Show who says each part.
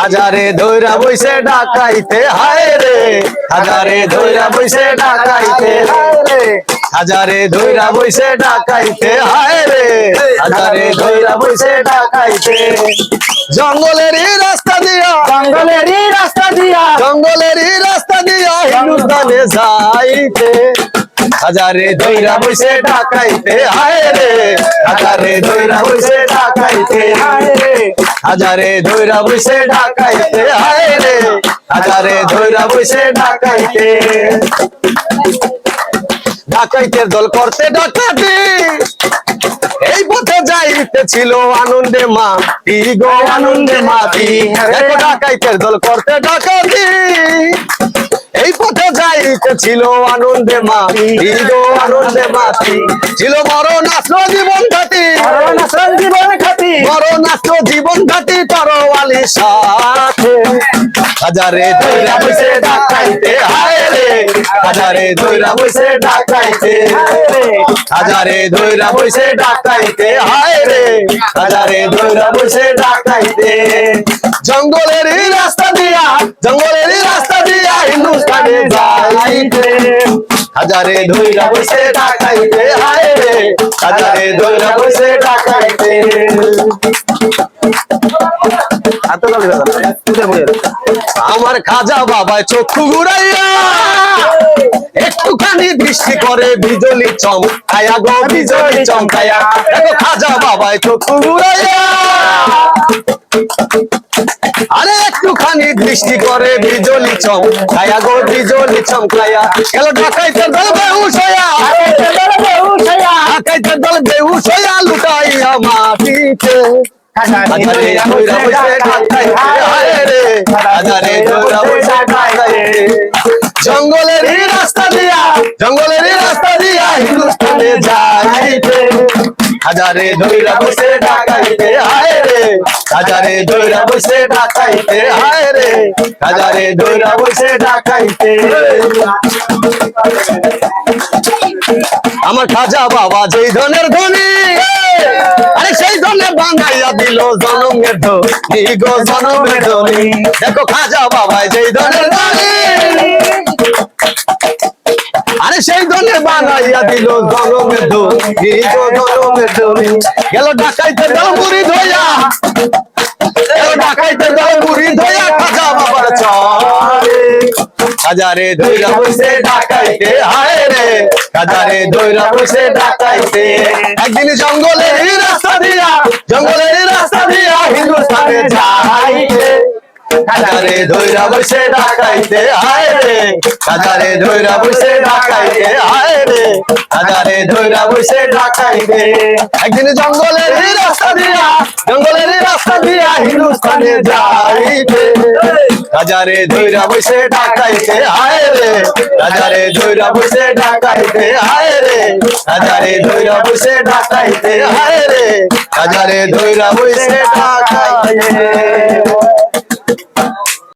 Speaker 1: হাজারে ধৈরা বইসে ডাকাইতে হায় রে। হাজারে ধৈরা বইসে ডাকাইতে হায় রে। হাজারে ধৈরা বইসে ডাকাইতে হায় রে। হাজারে ধৈরা বইসে ডাকাইতে। জঙ্গলেরই রাস্তা দিয়া
Speaker 2: জঙ্গলেরই রাস্তা দিয়া
Speaker 1: জঙ্গলেরই রাস্তা দিয়া হিন্দুস্তানে যাইতে। হাজারে ধৈরা বসে ডাকাইতে হায় রে। হাজারে ধৈরা বসে ডাকাইতে হায় রে। হাজারে ধৈরা বসে ডাকাইতে হায় রে। হাজারে ধৈরা বসে ডাকাইতে। ডাকাইতে দল করতে ডাকাতি। এই পথে যাইতে ছিল আনন্দে মা গো আনন্দে মাতি দেখো ডাকাইতের দল করতে ডাকাতি। এই পথে যাইতে ছিল আনন্দে মা গো আনন্দে মাতি ছিল বড় নাচল জীবন ঘাটি।
Speaker 2: মরণ আসল জীবন খাতি
Speaker 1: বড় নাচল জীবন ঘাটি তরওয়ালি সাথে। হাজারে ধৈরা বসে ডাকাইতে হায় রে। হাজারে ধৈরা বসে ডাকাইতে হাজারে ধৈরা বসে ডাকাইতে হায় রে। হাজারে ধৈরা বসে ডাকাইতে। জঙ্গলেরই রাস্তা দিয়া হাজারে ধৈরা বসে ডাকাইতে হায় রে। হাজারে ধৈরা বসে ডাকাইতে আমার খাজা বাবায় চক্ষু ঘুরাইয়া একটুখানি দৃষ্টি করে বিজলি চমকায়া গো, বিজলি চমকায়া দেখো খাজা বাবায় চক্ষু ঘুরাইয়া। দৃষ্টি করে বিজলি চমকায়া গো বিজলি চমকায়া গেল ঢাকাইতে দল বেহুশ হইয়া ঢাকাইতে দল বেহুশ হইয়া লুটাইয়া মাটিতে হাজারে ধৈরা বসে ঢাকাইতে হায় রে। হাজারে ধৈরা বসে ঢাকাইতে হাজারে ধৈরা বসে ঢাকাইতে হায় রে। হাজারে ধৈরা বসে ডাকাইতে, হায় রে। হাজারে ধৈরা বসে ডাকাইতে। আমার খাজা বাবা যেই ধনের ধনী, আরে সেই ধনে বাঙাইয়া দিল জনমের ধনী। গো জনমের ধনী? দেখো খাজা বাবা যেই ধনের ধনী। সেই ধনে বাঙাইয়া দিল জনমের ধনী গো জনমের ধনী গেল ডাকাইতে দল মুড়ি ধইয়া। গেল ডাকাইতে দল মুড়ি ধইয়া খাজা বাবার চরে। হাজারে ধৈরা বসে ডাকাইতে হায় রে। হাজারে ধৈরা বসে ডাকাইতে একদিন জঙ্গলের রাস্তা দিয়া, জঙ্গলের রাস্তা দিয়া হিন্দুস্তানে যাইতে হাজারে ধৈরা বসে ডাকাইতে হায় রে। হাজারে ধৈরা বসে ডাকাইতে হায় রে। হাজারে ধৈরা বসে ডাকাইতে একদিন জঙ্গলের রাস্তা দিয়া, জঙ্গলের রাস্তা দিয়া হিন্দুস্তানে যাইতে হাজারে ধৈরা বসে ডাকাইতে হায় রে। হাজারে ধৈরা বসে ডাকাইতে হায় রে। হাজারে ধৈরা বসে ডাকাইতে হায় রে। হাজারে ধৈরা বসে ডাকাইতে